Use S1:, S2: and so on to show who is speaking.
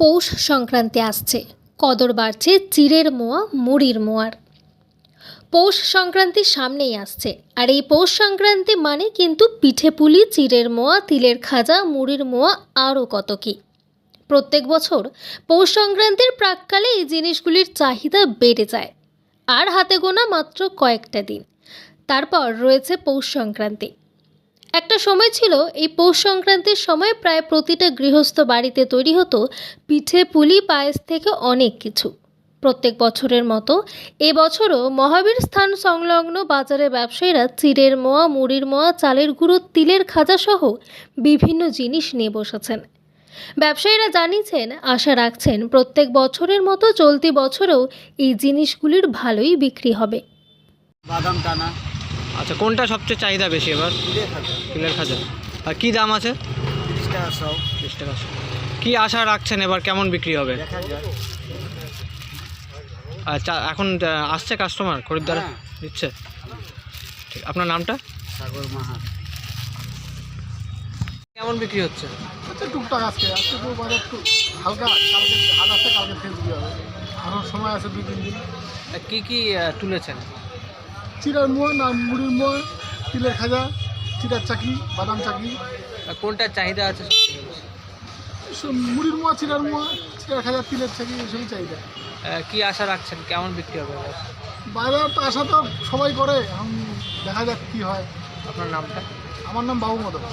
S1: পৌষ সংক্রান্তি আসছে। কদর বাড়ছে চিড়ের মোয়া, মুড়ির মোয়ার। পৌষ সংক্রান্তি সামনেই আসছে। আর এই পৌষ সংক্রান্তি মানে কিন্তু পিঠে পুলি চিড়ের মোয়া, তিলের খাজা, মুড়ির মোয়া আরও কত কী। প্রত্যেক বছর পৌষ সংক্রান্তির প্রাককালে এই জিনিসগুলির চাহিদা বেড়ে যায়। আর হাতে গোনা মাত্র কয়েকটা দিন। তারপর রয়েছে পৌষ সংক্রান্তি। একটা সময় ছিল, এই পৌষ সংক্রান্তির সময় প্রায় প্রতিটা গৃহস্থ বাড়িতে তৈরি হতো পিঠে, পুলি, পায়েস থেকে অনেক কিছু। প্রত্যেক বছরের মতো এবছরও মহাবীর স্থান সংলগ্ন বাজারে ব্যবসায়ীরা চিড়ের মোয়া, মুড়ির মোয়া, চালের গুঁড়ো, তিলের খাজা সহ বিভিন্ন জিনিস নিয়ে বসেছেন। ব্যবসায়ীরা জানিয়েছেন, আশা রাখছেন প্রত্যেক বছরের মতো চলতি বছরেও এই জিনিসগুলির ভালোই বিক্রি হবে।
S2: বাদাম টানা
S3: আচ্ছা কোনটা সবচেয়ে চাহিদা বেশি এবার?
S2: তিলে খাজা।
S3: আর কি দাম আছে?
S2: তিরিশ টাকা সব।
S3: বিশ টাকা শ। কি আশা রাখছেন এবার কেমন বিক্রি হবে? আচ্ছা এখন আসছে কাস্টমার খরিদ্দার
S2: হ্যাঁ।
S3: দিচ্ছে? ঠিক আপনার নামটা?
S2: সাগর মাহা
S3: কেমন বিক্রি হচ্ছে?
S4: হচ্ছে টুকটাক আজকে। আজকে তো বাজার একটু হালকা কালকে হাট আছে কালকে ফেস হবে। এখন সময় আছে দুই তিন দিন।
S3: কি কি তুলেছেন?
S4: চিরার মোয়া না মুড়ির মোয়া তিলের খাজা চিরার চাকি বাদাম চাকি।
S3: কোনটা চাহিদা আছে
S4: সব মুড়ির মোয়া চিরার মোয়া চিরার খাজা তিলের চাকি এসবই চাহিদা।
S3: কি আশা রাখছেন? কেমন বিক্রি হবে
S4: বাজার তো আশা তো সবাই করে এখন দেখা যাক কী হয়।
S3: আপনার নামটা?
S4: আমার নাম বাবু মদন।